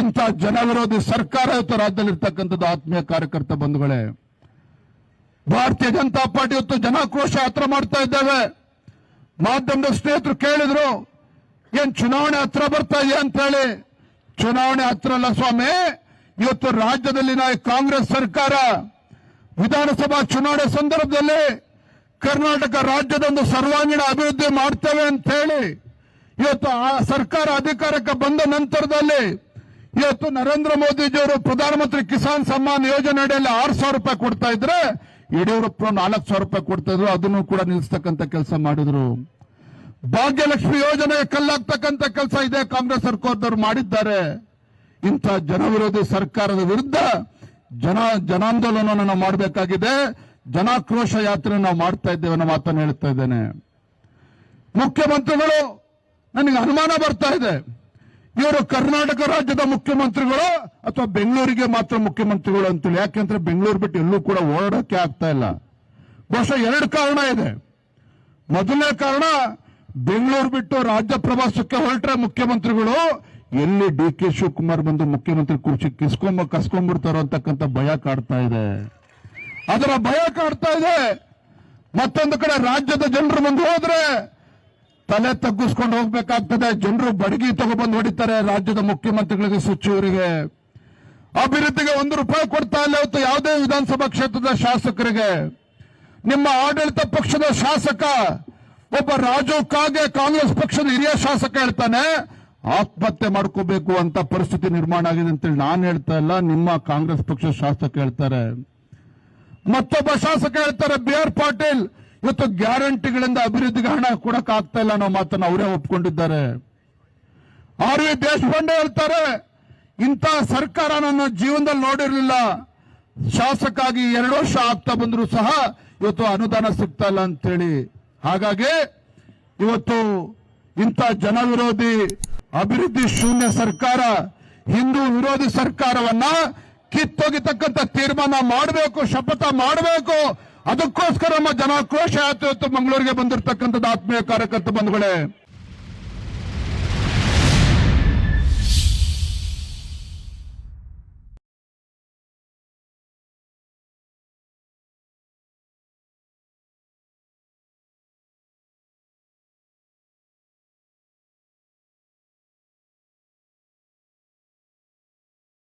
ಇಂಥ ಜನ ವಿರೋಧಿ ಸರ್ಕಾರ ಇವತ್ತು ರಾಜ್ಯದಲ್ಲಿ ಇರ್ತಕ್ಕಂಥದ್ದು ಆತ್ಮೀಯ ಕಾರ್ಯಕರ್ತ ಬಂಧುಗಳೇ. ಭಾರತೀಯ ಜನತಾ ಪಾರ್ಟಿ ಇವತ್ತು ಜನಾಕ್ರೋಶ ಯಾತ್ರೆ ಮಾಡ್ತಾ ಇದ್ದೇವೆ. ಮಾಧ್ಯಮದ ಸ್ನೇಹಿತರು ಕೇಳಿದ್ರು, ಏನ್ ಚುನಾವಣೆ ಹತ್ರ ಬರ್ತಾ ಇದೆ ಅಂತ ಹೇಳಿ ಚುನಾವಣೆ ಹತ್ರ ಅಲ್ಲ ಸ್ವಾಮಿ, ಇವತ್ತು ರಾಜ್ಯದಲ್ಲಿನ ಕಾಂಗ್ರೆಸ್ ಸರ್ಕಾರ ವಿಧಾನಸಭಾ ಚುನಾವಣೆ ಸಂದರ್ಭದಲ್ಲಿ ಕರ್ನಾಟಕ ರಾಜ್ಯದ ಒಂದು ಸರ್ವಾಂಗೀಣ ಅಭಿವೃದ್ಧಿ ಮಾಡ್ತೇವೆ ಅಂತ ಹೇಳಿ ಇವತ್ತು ಆ ಸರ್ಕಾರ ಅಧಿಕಾರಕ್ಕೆ ಬಂದ ನಂತರದಲ್ಲಿ ಇವತ್ತು ನರೇಂದ್ರ ಮೋದಿಜಿಯವರು ಪ್ರಧಾನಮಂತ್ರಿ ಕಿಸಾನ್ ಸಮ್ಮಾನ್ ಯೋಜನೆ ಅಡಿಯಲ್ಲಿ ಆರು ಸಾವಿರ ರೂಪಾಯಿ ಕೊಡ್ತಾ ಇದ್ರೆ ಯಡಿಯೂರಪ್ಪ ನಾಲ್ಕು ಸಾವಿರ ರೂಪಾಯಿ ಕೊಡ್ತಾ ಇದ್ರು, ಅದನ್ನು ಕೂಡ ನಿಲ್ಲಿಸ್ತಕ್ಕಂಥ ಕೆಲಸ ಮಾಡಿದ್ರು. ಭಾಗ್ಯಲಕ್ಷ್ಮಿ ಯೋಜನೆ ಕಲ್ಲಾಗ್ತಕ್ಕಂಥ ಕೆಲಸ ಇದೆ, ಕಾಂಗ್ರೆಸ್ ಸರ್ಕಾರದವರು ಮಾಡಿದ್ದಾರೆ. ಇಂಥ ಜನವಿರೋಧಿ ಸರ್ಕಾರದ ವಿರುದ್ಧ ಜನ, ಜನಾಂದೋಲನವನ್ನು ನಾವು ಮಾಡಬೇಕಾಗಿದೆ. ಜನಾಕ್ರೋಶ ಯಾತ್ರೆ ನಾವು ಮಾಡ್ತಾ ಇದ್ದೇವೆ ಅನ್ನೋ ಮಾತನ್ನು ಹೇಳ್ತಾ ಇದ್ದೇನೆ. ಮುಖ್ಯಮಂತ್ರಿಗಳು, ನನಗೆ ಅನುಮಾನ ಬರ್ತಾ ಇದೆ. ಇವರು ಕರ್ನಾಟಕ ರಾಜ್ಯದ ಮುಖ್ಯಮಂತ್ರಿಗಳು ಅಥವಾ ಬೆಂಗಳೂರಿಗೆ ಮಾತ್ರ ಮುಖ್ಯಮಂತ್ರಿಗಳು ಅಂತೇಳಿ. ಯಾಕೆಂದ್ರೆ ಬೆಂಗಳೂರು ಬಿಟ್ಟು ಎಲ್ಲೂ ಕೂಡ ಓಡಾಡಕ್ಕೆ ಆಗ್ತಾ ಇಲ್ಲ. ಬಹುಶಃ ಎರಡು ಕಾರಣ ಇದೆ. ಮೊದಲನೇ ಕಾರಣ, ಬೆಂಗಳೂರು ಬಿಟ್ಟು ರಾಜ್ಯ ಪ್ರವಾಸಕ್ಕೆ ಹೊರಟ್ರೆ ಮುಖ್ಯಮಂತ್ರಿಗಳು ಎಲ್ಲಿ ಡಿ ಕೆ ಶಿವಕುಮಾರ್ ಬಂದು ಮುಖ್ಯಮಂತ್ರಿ ಕುರ್ಚಿ ಕಿಸ್ಕೊಂಬ ಕಸ್ಕೊಂಡ್ಬಿಡ್ತಾರೋ ಅಂತಕ್ಕಂಥ ಭಯ ಕಾಡ್ತಾ ಇದೆ. ಅದರ ಭಯ ಕಾಡ್ತಾ ಇದೆ. ಮತ್ತೊಂದು ಕಡೆ ರಾಜ್ಯದ ಜನರು ಮುಂದೆ ಹೋದ್ರೆ ತಲೆ ತಗ್ಗಿಸ್ಕೊಂಡು ಹೋಗ್ಬೇಕಾಗ್ತದೆ. ಜನರು ಬಡಗಿ ತಗೊಬಂದು ಹೊಡಿತಾರೆ. ರಾಜ್ಯದ ಮುಖ್ಯಮಂತ್ರಿಗಳಿಗೆ ಸಚಿವರಿಗೆ ಅಭಿವೃದ್ಧಿಗೆ ಒಂದು ರೂಪಾಯಿ ಕೊಡ್ತಾ ಇಲ್ಲ ಇವತ್ತು ಯಾವುದೇ ವಿಧಾನಸಭಾ ಕ್ಷೇತ್ರದ ಶಾಸಕರಿಗೆ. ನಿಮ್ಮ ಆಡಳಿತ ಪಕ್ಷದ ಶಾಸಕ, ಒಬ್ಬ ರಾಜು ಕಾಗೆ ಕಾಂಗ್ರೆಸ್ ಪಕ್ಷದ ಹಿರಿಯ ಶಾಸಕ ಹೇಳ್ತಾನೆ, ಆತ್ಮಹತ್ಯೆ ಮಾಡ್ಕೋಬೇಕು ಅಂತ ಪರಿಸ್ಥಿತಿ ನಿರ್ಮಾಣ ಆಗಿದೆ ಅಂತೇಳಿ ನಾನು ಹೇಳ್ತಾ ಇಲ್ಲ, ನಿಮ್ಮ ಕಾಂಗ್ರೆಸ್ ಪಕ್ಷದ ಶಾಸಕ ಹೇಳ್ತಾರೆ. ಮತ್ತೊಬ್ಬ ಶಾಸಕ ಹೇಳ್ತಾರೆ, ಬಿ ಆರ್ ಪಾಟೀಲ್ ಇವತ್ತು ಗ್ಯಾರಂಟಿಗಳಿಂದ ಅಭಿವೃದ್ಧಿಗೆ ಹಣ ಕೊಡಕ್ ಆಗ್ತಾ ಇಲ್ಲ ಅನ್ನೋ ಮಾತನ್ನು ಅವರೇ ಒಪ್ಕೊಂಡಿದ್ದಾರೆ. ಆರ್ ವಿ ದೇಶಪಾಂಡೆ ಹೇಳ್ತಾರೆ, ಇಂಥ ಸರ್ಕಾರ ನನ್ನ ಜೀವನದಲ್ಲಿ ನೋಡಿರಲಿಲ್ಲ. ಶಾಸಕಾಗಿ ಎರಡು ವರ್ಷ ಆಗ್ತಾ ಬಂದರೂ ಸಹ ಇವತ್ತು ಅನುದಾನ ಸಿಗ್ತಾ ಇಲ್ಲ ಅಂತೇಳಿ. ಹಾಗಾಗಿ ಇವತ್ತು ಇಂಥ ಜನವಿರೋಧಿ ಅಭಿವೃದ್ಧಿ ಶೂನ್ಯ ಸರ್ಕಾರ, ಹಿಂದೂ ವಿರೋಧಿ ಸರ್ಕಾರವನ್ನ ಕಿತ್ತೊಗಿತಕ್ಕಂಥ ತೀರ್ಮಾನ ಮಾಡಬೇಕು, ಶಪಥ ಮಾಡಬೇಕು ಅದಕ್ಕೋಸ್ಕರ ನಮ್ಮ ಜನಾಕ್ರೋಶ ಯಾತ್ರೆ ಮಂಗಳೂರಿಗೆ ಬಂದಿರತಕ್ಕಂಥದ್ದು ಆತ್ಮೀಯ ಕಾರ್ಯಕರ್ತ ಬಂಧುಗಳೇ